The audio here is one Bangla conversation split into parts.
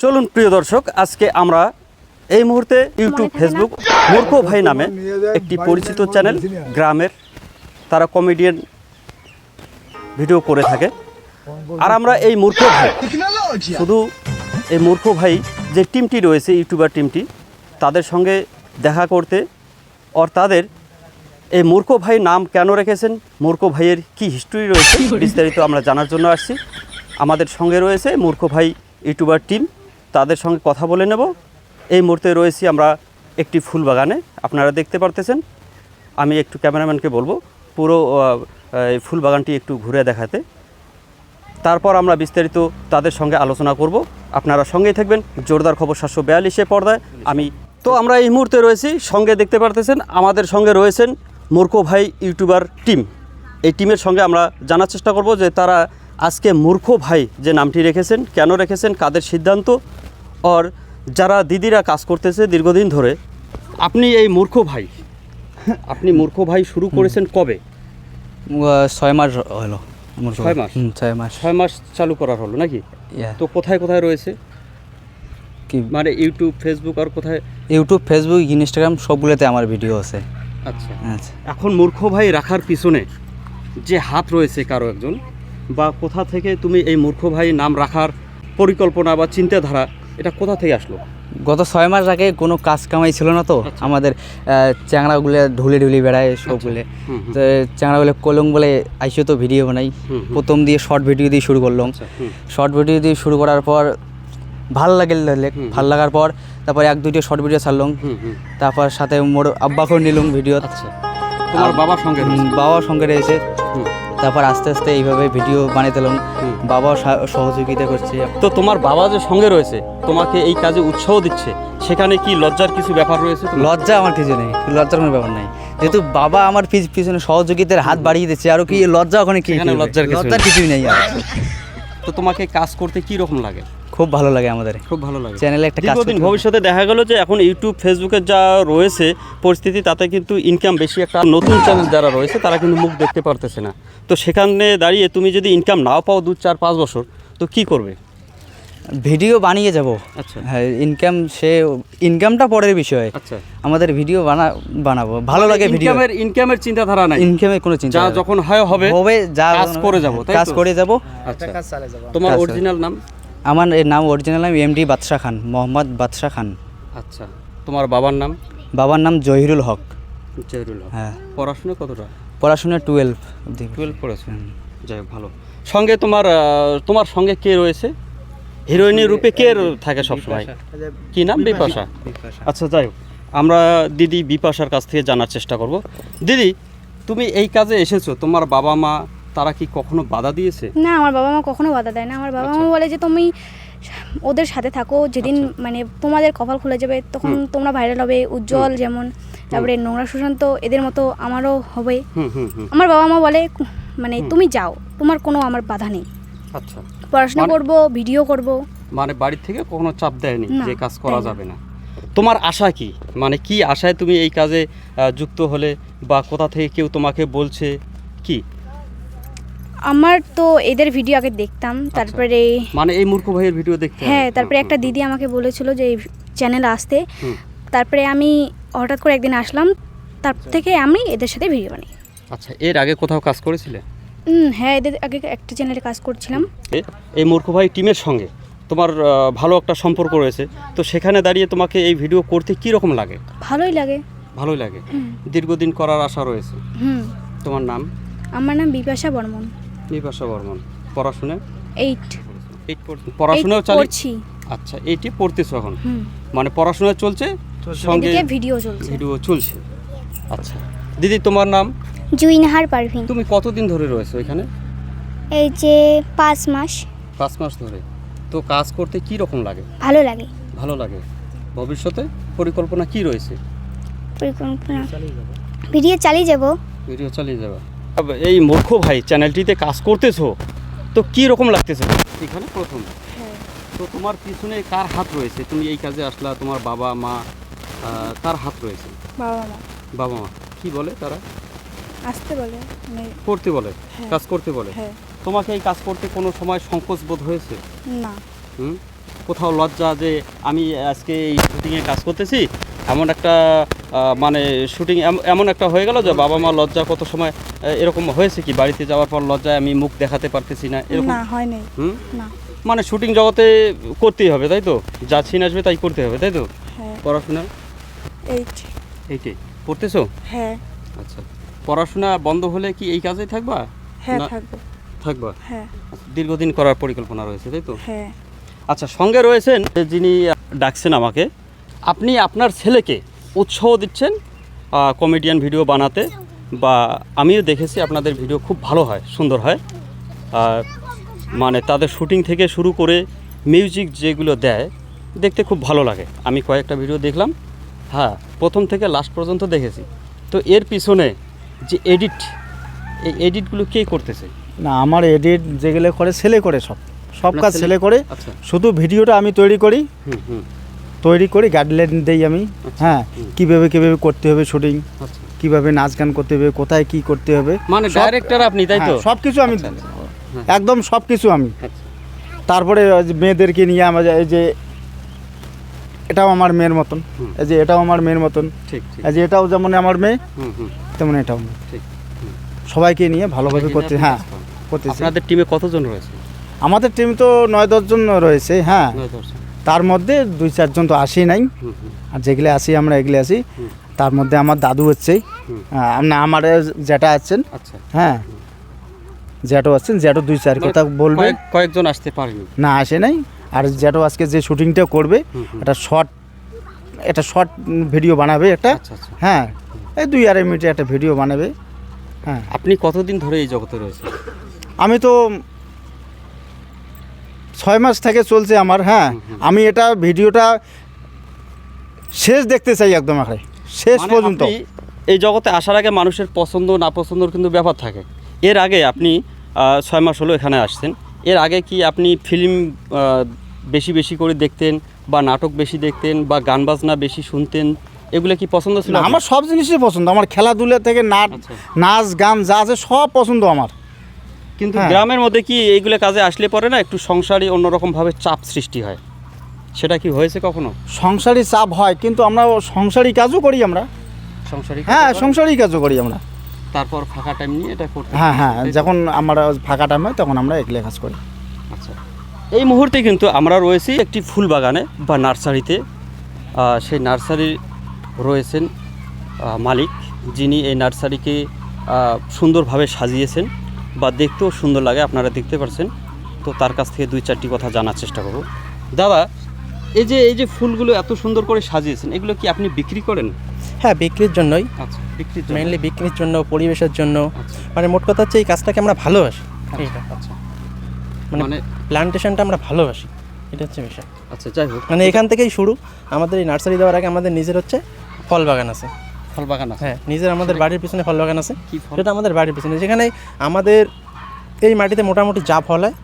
চলুন প্রিয় দর্শক আজকে আমরা এই মুহূর্তে ইউটিউব ফেসবুক মূর্খ ভাই নামে একটি পরিচিত চ্যানেল গ্রামের তারা কমেডিয়ান ভিডিও করে থাকে। আর আমরা এই মূর্খ ভাই শুধু এই মূর্খ ভাই যে টিমটি রয়েছে ইউটিউবার টিমটি তাদের সঙ্গে দেখা করতে আর তাদের এই মূর্খ ভাই নাম কেন রেখেছেন মূর্খ ভাইয়ের কি হিস্ট্রি রয়েছে বিস্তারিত আমরা জানার জন্য আসছি। আমাদের সঙ্গে রয়েছে মূর্খ ভাই ইউটিউবার টিম তাদের সঙ্গে কথা বলে নেব। এই মুহূর্তে রয়েছি আমরা একটি ফুল বাগানে আপনারা দেখতে পারতেছেন। আমি একটু ক্যামেরাম্যানকে বলব, পুরো এই ফুল বাগানটি একটু ঘুরে দেখাতে। তারপর আমরা বিস্তারিত তাদের সঙ্গে আলোচনা করব। আপনারা সঙ্গেই থাকবেন। জোরদার খবর সাতশো বিয়াল্লিশে পর্দায় আমি। তো আমরা এই মুহূর্তে রয়েছি। সঙ্গে দেখতে পারতেছেন, আমাদের সঙ্গে রয়েছেন মূর্খ ভাই ইউটিউবার টিম। এই টিমের সঙ্গে আমরা জানার চেষ্টা করব যে তারা আজকে মূর্খ ভাই যে নামটি রেখেছেন কেন রেখেছেন কাদের সিদ্ধান্ত আর যারা দিদিরা কাজ করতেছে দীর্ঘদিন ধরে আপনি এই মূর্খ ভাই আপনি মূর্খ ভাই শুরু করেছেন কবে? ছয় মাস হলো ছয় মাস? ছয় মাস। ছয় মাস চালু করার হলো নাকি। তো কোথায় কোথায় রয়েছে? কি? মানে ইউটিউব ফেসবুক আর কোথায়? ইউটিউব ফেসবুক ইনস্টাগ্রাম সবগুলোতে আমার ভিডিও আছে। আচ্ছা। আচ্ছা। এখন মূর্খ ভাই রাখার পিছনে যে হাত রয়েছে কারও একজন বা কোথা থেকে তুমি এই মূর্খ ভাই নাম রাখার পরিকল্পনা বা চিন্তাধারা এটা কোথা থেকে আসলো? গত ছয় মাস আগে কোনো কাজ কামাই ছিল না তো আচ্ছা। আমাদের চ্যাংড়াগুলো ঢুলে ঢুলি বেড়ায় সবগুলো। হুম। তো চ্যাংড়াগুলো কলম বলে আইসে তো ভিডিও বানাই। প্রথম দিয়ে শর্ট ভিডিও দিয়ে শুরু করলাম। আচ্ছা শর্ট ভিডিও দিয়ে শুরু করার পর ভালো লাগে ভালো লাগার পর তারপর এক দুইটা শর্ট ভিডিও ছাড়লাম। তারপর সাথে মোর আব্বাকেও নিলাম ভিডিও। আচ্ছা। তোমার বাবার সঙ্গে বাবার সঙ্গে রয়েছে। তারপর আস্তে আস্তে এইভাবে ভিডিও বানিয়ে দিলাম বাবাও সহযোগিতা করছে। তো তোমার বাবা যে সঙ্গে রয়েছে তোমাকে এই কাজে উৎসাহ দিচ্ছে সেখানে কি লজ্জার কিছু ব্যাপার রয়েছে লজ্জা আমার কিছু নেই লজ্জার কোনো ব্যাপার নাই। যেহেতু বাবা আমার পিছনে সহযোগিতার হাত বাড়িয়ে দিচ্ছে আর কি লজ্জা ওখানে কি লজ্জার কিছু লজ্জার। কিছুই নেই আর। তো তোমাকে কাজ করতে কি রকম লাগে? খুব ভালো লাগে আমাদের। খুব ভালো লাগে। চ্যানেলে একটা কাজ করতে- ভবিষ্যতে দেখা গেল যে এখন ইউটিউব ফেসবুকে যা রয়েছে পরিস্থিতি তাতে কিন্তু ইনকাম বেশি একটা নতুন চ্যানেল যারা রয়েছে তারা কিন্তু মুখ দেখতে পারতেছে না। তো সেখানে দাঁড়িয়ে তুমি যদি ইনকাম নাও পাও দু চার পাঁচ বছর তো কি করবে? ভিডিও বানিয়ে যাব। আচ্ছা। হ্যাঁ ইনকাম সে ইনকামটা পরের বিষয়। আচ্ছা। আমাদের ভিডিও বানা বানাবো। ভালো লাগে ভিডিও ইনকামের ইনকামের চিন্তাধারা নাই। ইনকামের কোনো চিন্তা যা যখন হয় হবে হবে যা কাজ করে যাব, তাই কাজ করে যাব। আচ্ছা। তোমার। অরিজিনাল নাম? আমার এর নাম অরিজিনাল নাম এমডি বাদশাহ খান মোহাম্মদ বাদশাহ খান। আচ্ছা তোমার বাবার নাম? বাবার নাম জহিরুল হক। জহিরুল হক। হ্যাঁ। পড়াশোনা কতটা? পড়াশোনা টুয়েলভ টুয়েলভ পড়েছো? যাই হোক, ভালো। সঙ্গে তোমার তোমার সঙ্গে কে রয়েছে? হিরোইনের রূপে কে থাকে সবসময়? কি নাম? বিপাশা। আচ্ছা যাই হোক আমরা দিদি বিপাশার কাছ থেকে জানার চেষ্টা করব। দিদি তুমি এই কাজে এসেছ তোমার বাবা মা তারা কি কখনো বাধা দিয়েছে? না আমার বাবা মা কখনো বাধা দেয় না। আমার বাবা মা বলে যে তুমি ওদের সাথে থাকো যেদিন মানে তোমাদের কপাল খুলে যাবে তখন তোমরা ভাইরাল হবে উজ্জ্বল যেমন। তারপরে নোংরা সুশান্ত এদের মতো আমারও হবে। আমার বাবা মা বলে মানে তুমি যাও তোমার কোনো আমার বাধা নেই। আচ্ছা। পড়াশোনা মানে- করব ভিডিও করব। মানে বাড়ি থেকে কখনো চাপ দেয়নি যে কাজ করা যাবে না। তোমার আশা কি? মানে কি আশায় তুমি এই কাজে যুক্ত হলে বা কোথা থেকে কেউ তোমাকে বলছে? কি? আমার তো এদের ভিডিও আগে দেখতাম তারপরে মানে এই মূর্খ ভাইয়ের ভিডিও দেখতে হ্যাঁ তারপরে একটা দিদি আমাকে বলেছিল যে এই চ্যানেল আসতে। তারপরে আমি হঠাৎ করে একদিন আসলাম তারপর থেকে আমি এদের সাথে ভিডিও বানাই। আচ্ছা এর আগে কোথাও কাজ করেছিলে? হ্যাঁ এদের আগে একটা চ্যানেলে কাজ করছিলাম। এই মূর্খ ভাই টিমের সঙ্গে তোমার ভালো একটা সম্পর্ক রয়েছে। তো সেখানে দাঁড়িয়ে তোমাকে এই ভিডিও করতে কি রকম লাগে? ভালোই লাগে। ভালোই লাগে। দীর্ঘদিন করার আশা রয়েছে। হুম। তোমার নাম? আমার নাম বিপাশা বর্মন। বিপাশা বর্মন? পড়াশোনা? এইট এইট পড়াশোনাও চালিয়ে করছি আচ্ছা এইটি পড়তেছো এখন? মানে পড়াশোনা চলছে? সঙ্গে ভিডিও চলছে। ভিডিও চলছে। আচ্ছা। দিদি তোমার নাম? জুইনাহার পারভিন। তুমি কতদিন ধরে রয়েছো এখানে? এই যে পাঁচ মাস। পাঁচ মাস ধরে। তো কাজ করতে কি রকম লাগে? ভালো লাগে। ভালো লাগে। ভবিষ্যতে পরিকল্পনা কি রয়েছে? পরিকল্পনা। ভিডিও চালিয়ে যাব। ভিডিও চালিয়ে যাবে। এই মূর্খ ভাই চ্যানেলটিতে কাজ করতেছো তো কি রকম লাগতেছে? এখানে প্রথম। তো তোমার পিছনে কার হাত রয়েছে? তুমি এই কাজে আসলা তোমার বাবা মা কার হাত রয়েছে? বাবা মা। কি বলে তারা? আসতে বলে মানে করতে বলে কাজ করতে বলে। হ্যাঁ। তোমাকে এই কাজ করতে কোনো সময় সংকোচ বোধ হয়েছে? না। হুম? কোথাও লজ্জা যে আমি আজকে এই শুটিংয়ে কাজ করতেছি এমন একটা মানে শুটিং এমন একটা হয়ে গেল যে বাবা মা লজ্জা কত সময় এরকম হয়েছে কি? বাড়িতে যাওয়ার পর লজ্জায় আমি মুখ দেখাতে পারতেছি না এরকম? না হয় নাই হুম? না। মানে শুটিং জগতে করতেই হবে তাই তো? যা ছিন আসবে তাই করতে হবে তাই তো? হ্যাঁ। পড়াশোনা? এইট এইটাই পড়তেছো? হ্যাঁ। আচ্ছা। পড়াশোনা বন্ধ হলে কি এই কাজেই থাকবা? হ্যাঁ। থাকব। থাকবা? হ্যাঁ। দীর্ঘদিন করার পরিকল্পনা রয়েছে তাই তো? হ্যাঁ। আচ্ছা সঙ্গে রয়েছেন যিনি ডাকছেন আমাকে আপনি আপনার ছেলেকে উৎসাহ দিচ্ছেন কমেডিয়ান ভিডিও বানাতে বা আমিও দেখেছি আপনাদের ভিডিও খুব ভালো হয় সুন্দর হয়। আর মানে তাদের শুটিং থেকে শুরু করে মিউজিক যেগুলো দেয় দেখতে খুব ভালো লাগে। আমি কয়েকটা ভিডিও দেখলাম হ্যাঁ প্রথম থেকে লাস্ট পর্যন্ত দেখেছি। তো এর পিছনে যে এডিট এই এডিটগুলো কে করতেছে? না আমার এডিট যেগুলো করে ছেলে করে সব। সব কাজ ছেলে? করে। আচ্ছা। শুধু ভিডিওটা আমি তৈরি করি। হুম হুম। তৈরি করি গাইডলাইন দেই আমি। হ্যাঁ কীভাবে কীভাবে করতে হবে শুটিং আচ্ছা। কীভাবে নাচ গান করতে হবে কোথায় কি করতে হবে। মানে ডাইরেক্টর আপনি তাই তো? সব কিছু আমি আচ্ছা, আচ্ছা। একদম সব কিছু আমি। আচ্ছা। তারপরে মেয়েদেরকে নিয়ে আমার এই যে এটাও আমার মেয়ের মতন। এই যে এটাও আমার মেয়ের মতন। ঠিক এই যে এটাও যেমন আমার মেয়ে তেমন এটাও ঠিক সবাইকে নিয়ে ভালোভাবে করতে হ্যাঁ। করতেছি। আপনাদের টিমে কতজন রয়েছে? আমাদের টিম তো নয় দশজন রয়েছে হ্যাঁ। তার মধ্যে দুই চারজন তো আসি নাই। আর যেগুলো আসি আমরা এগুলো আসি। তার মধ্যে আমার দাদু হচ্ছে। না আমার যেটা আছেন। আচ্ছা। হ্যাঁ। জ্যাঠো আছেন জ্যাঠো দুই চার কথা বলবে। কয়েকজন আসতে পারেনি। না আসে নাই। আর জ্যাঠো আজকে যে শুটিংটা করবে। একটা শর্ট একটা শর্ট ভিডিও বানাবে একটা। আচ্ছা আচ্ছা। হ্যাঁ। এই দুই আড়াই মিনিটে একটা ভিডিও বানাবে। হ্যাঁ। আপনি কতদিন ধরে এই জগতে রয়েছেন? আমি তো ছয় মাস থেকে চলছে আমার হ্যাঁ আমি এটা ভিডিওটা শেষ দেখতে চাই একদম আগে শেষ মানে পর্যন্ত। এই জগতে আসার আগে মানুষের পছন্দ না পছন্দর কিন্তু ব্যাপার থাকে। এর আগে আপনি ছয় মাস হলো এখানে আসছেন। এর আগে কি আপনি ফিল্ম বেশি বেশি করে দেখতেন বা নাটক বেশি দেখতেন বা গান বাজনা বেশি শুনতেন? এগুলো কি পছন্দ ছিল আমার সব জিনিসই পছন্দ। আমার খেলাধুলা থেকে নাচ আচ্ছা। নাচ গান যা আছে সব পছন্দ আমার। কিন্তু হ্যাঁ। গ্রামের মধ্যে কি এইগুলো কাজে আসলে পরে না? একটু সংসারী অন্যরকমভাবে চাপ সৃষ্টি হয়। সেটা কি হয়েছে কখনো? সংসারী চাপ হয় কিন্তু আমরা সংসারী কাজও করি আমরা। সংসারী হ্যাঁ? সংসারী কাজও করি আমরা। তারপর ফাঁকা টাইম নিয়ে এটা করতে হ্যাঁ। হ্যাঁ যখন আমরা ফাঁকা টাইম হয় তখন আমরা এগুলো কাজ করি। আচ্ছা। এই মুহূর্তে কিন্তু আমরা রয়েছি একটি ফুল বাগানে বা নার্সারিতে। সেই নার্সারির রয়েছেন মালিক যিনি এই নার্সারিকে সুন্দরভাবে সাজিয়েছেন। বা দেখতেও সুন্দর লাগে আপনারা দেখতে পারছেন। তো তার কাছ থেকে দুই চারটি কথা জানার চেষ্টা করব। দাদা এই যে এই যে ফুলগুলো এত সুন্দর করে সাজিয়েছেন এগুলো কি আপনি বিক্রি করেন? হ্যাঁ বিক্রির জন্যই। আচ্ছা বিক্রির জন্য? মেইনলি বিক্রির জন্য পরিবেশের জন্য। আচ্ছা। মানে মোট কথা হচ্ছে এই কাজটাকে আমরা ভালোবাসি। আচ্ছা মানে মানে প্লান্টেশনটা আমরা ভালোবাসি। এটা হচ্ছে বিষয়। আচ্ছা যাই হোক। মানে এখান থেকেই শুরু। আমাদের এই নার্সারি দেওয়ার আগে আমাদের নিজের হচ্ছে ফল বাগান আছে। ফল বাগান আছে। হ্যাঁ নিজের আমাদের বাড়ির পিছনে ফল বাগান আছে সেটা আমাদের বাড়ির পিছনে। যেখানে আমাদের এই মাটিতে মোটামুটি যা ফল হয়।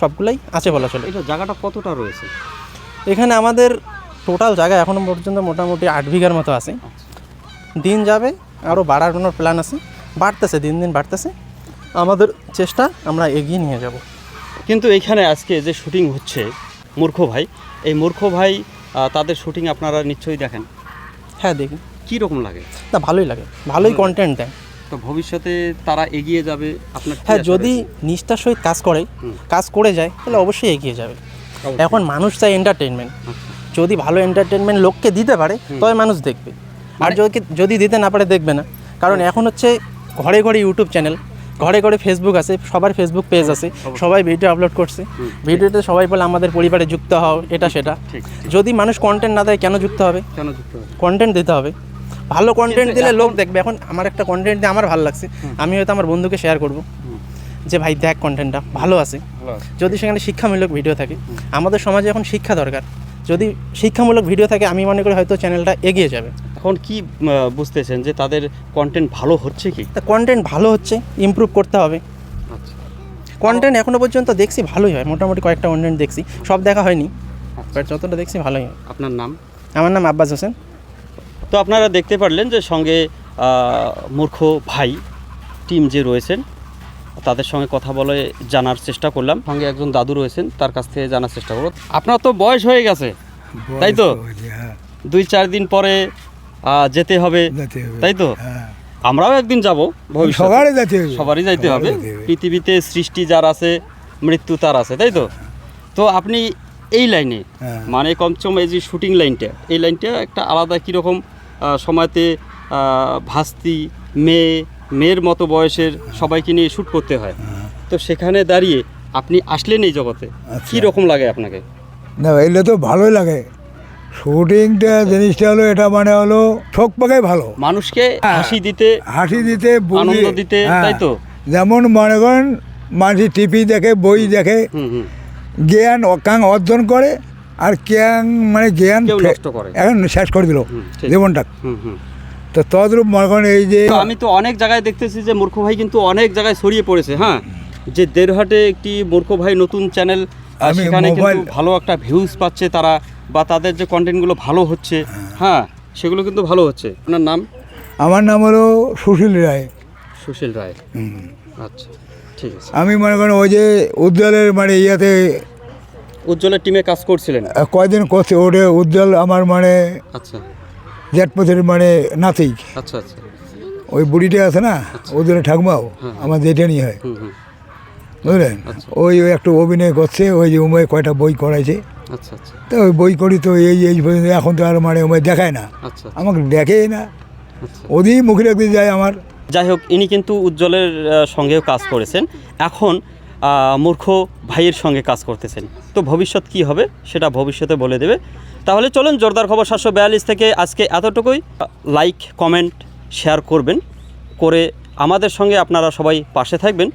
সবগুলাই আছে বলা চলে এটা জায়গাটা কতটা রয়েছে? এখানে আমাদের টোটাল জায়গা এখনও পর্যন্ত মোটামুটি আট বিঘার মতো আছে। আচ্ছা। দিন যাবে আরও বাড়ানোর প্ল্যান আছে? বাড়তেছে দিন দিন বাড়তেছে। আমাদের চেষ্টা আমরা এগিয়ে নিয়ে যাব। কিন্তু এখানে আজকে যে শুটিং হচ্ছে মূর্খ ভাই এই মূর্খ ভাই তাদের শুটিং আপনারা নিশ্চয়ই দেখেন। হ্যাঁ দেখি। কি রকম লাগে? না ভালোই লাগে। ভালোই কন্টেন্ট দেয়। তো ভবিষ্যতে তারা এগিয়ে যাবে আপনার হ্যাঁ যদি নিষ্ঠার সহিত কাজ করে কাজ করে যায় তাহলে অবশ্যই এগিয়ে যাবে। এখন মানুষ চাই এন্টারটেনমেন্ট আচ্ছা। যদি ভালো এন্টারটেনমেন্ট লোককে দিতে পারে তবে মানুষ দেখবে। আর মানে- যদি যদি দিতে না পারে দেখবে না। কারণ এখন হচ্ছে ঘরে ঘরে ইউটিউব চ্যানেল ঘরে ঘরে ফেসবুক আছে সবার ফেসবুক পেজ আছে সবাই ভিডিও আপলোড করছে। ভিডিওতে সবাই বলে আমাদের পরিবারে যুক্ত হও এটা সেটা। যদি মানুষ কন্টেন্ট না দেয় কেন যুক্ত হবে? কেন যুক্ত হবে? কন্টেন্ট দিতে হবে। ভালো কন্টেন্ট দিলে লোক দেখবে। এখন আমার একটা কন্টেন্ট দিয়ে আমার ভালো লাগছে। আমি হয়তো আমার বন্ধুকে শেয়ার করব। যে ভাই দেখ কন্টেন্টটা ভালো আছে। যদি সেখানে শিক্ষামূলক ভিডিও থাকে আমাদের সমাজে এখন শিক্ষা দরকার। যদি শিক্ষামূলক ভিডিও থাকে আমি মনে করি হয়তো চ্যানেলটা এগিয়ে যাবে। এখন কি বুঝতেছেন যে তাদের কন্টেন্ট ভালো হচ্ছে কি? তা কন্টেন্ট ভালো হচ্ছে ইমপ্রুভ করতে হবে। আচ্ছা। কন্টেন্ট এখনও পর্যন্ত দেখছি ভালোই হয়। মোটামুটি কয়েকটা কন্টেন্ট দেখছি। সব দেখা হয়নি। আচ্ছা। বাট যতটা দেখছি ভালোই হয়। আপনার নাম? আমার নাম আব্বাস হোসেন। তো আপনারা দেখতে পারলেন যে সঙ্গে মূর্খ ভাই টিম যে রয়েছেন তাদের সঙ্গে কথা বলে জানার চেষ্টা করলাম। সঙ্গে একজন দাদু রয়েছেন তার কাছ থেকে জানার চেষ্টা করব। আপনার তো বয়স হয়ে গেছে তাই তো? হ্যাঁ দুই চার দিন পরে যেতে হবে তাই তো? হ্যাঁ। আমরাও একদিন যাব ভবিষ্যতে। সবারই যেতে হবে। সবারই যাইতে হবে। সবারই যেতে হবে। পৃথিবীতে সৃষ্টি যার আছে মৃত্যু তার আছে তাই তো? তো আপনি এই লাইনে হ্যাঁ। মানে কমচম এই যে শুটিং লাইনটা এই লাইনটা একটা আলাদা কীরকম সময়তে ভাস্তি মেয়ে মেয়ের মতো বয়সের সবাইকে নিয়ে শ্যুট করতে হয় তো সেখানে দাঁড়িয়ে আপনি আসলেন এই জগতে আচ্ছা। কী রকম লাগে আপনাকে না এলে তো ভালোই লাগে শুটিংটা জিনিসটা হলো এটা মানে হলো শোক পাকাই ভালো মানুষকে হাসি দিতে হাসি দিতে আনন্দ দিতে, হ্যাঁ। তাই তো? যেমন মনে করেন মানুষ টিভি দেখে বই দেখে জ্ঞান অকাং অর্জন করে আর জ্ঞান মানে জ্ঞান। এখন শেষ করে দিল। জীবনটা। হুম হুম তো তদ্রূপ মনে করেন এই যে আমি তো অনেক জায়গায় দেখতেছি যে মূর্খ ভাই কিন্তু অনেক জায়গায় ছড়িয়ে পড়েছে হ্যাঁ? যে দেড়হাটে একটি মূর্খ ভাই নতুন চ্যানেল সেখানে কিন্তু ভালো একটা ভিউজ পাচ্ছে তারা বা তাদের যে কন্টেন্টগুলো ভালো হচ্ছে হ্যাঁ? সেগুলো কিন্তু ভালো হচ্ছে। আপনার নাম? আমার নাম হলো সুশীল রায়। সুশীল রায়। আচ্ছা ঠিক আছে। আমি মনে করেন ওই যে উজ্জ্বলের মানে ইয়েতে উজ্জ্বলের টিমে কাজ করছিলেন? কয়দিন করছে ওটা উজ্জ্বল আমার মানে আচ্ছা। জেঠপথের মানে নাতি। আচ্ছা আচ্ছা। ওই বুড়িটা আছে না উজ্জ্বলের ঠাকুমাও আমার জেঠানি হয়। হুম হুম। বুঝলেন? আচ্ছা। ওই ওই একটু অভিনয় করছে ওই যে উময় কয়টা বই করাইছে। আচ্ছা আচ্ছা। তো ওই বই করি তো এই এই পর্যন্ত এখন তো আর মানে উময় দেখায় না। আচ্ছা আমাকে দেখেই না। আচ্ছা। ওদিই মুখে রাখতে যায় আমার। যাই হোক ইনি কিন্তু উজ্জ্বলের সঙ্গেও কাজ করেছেন। এখন মূর্খ ভাইয়ের সঙ্গে কাজ করতেছেন। তো ভবিষ্যৎ কি হবে সেটা ভবিষ্যতে বলে দেবে। তাহলে চলুন জোরদার খবর সাতশো বিয়াল্লিশ থেকে আজকে এতটুকুই। লাইক কমেন্ট শেয়ার করবেন। করে আমাদের সঙ্গে আপনারা সবাই পাশে থাকবেন।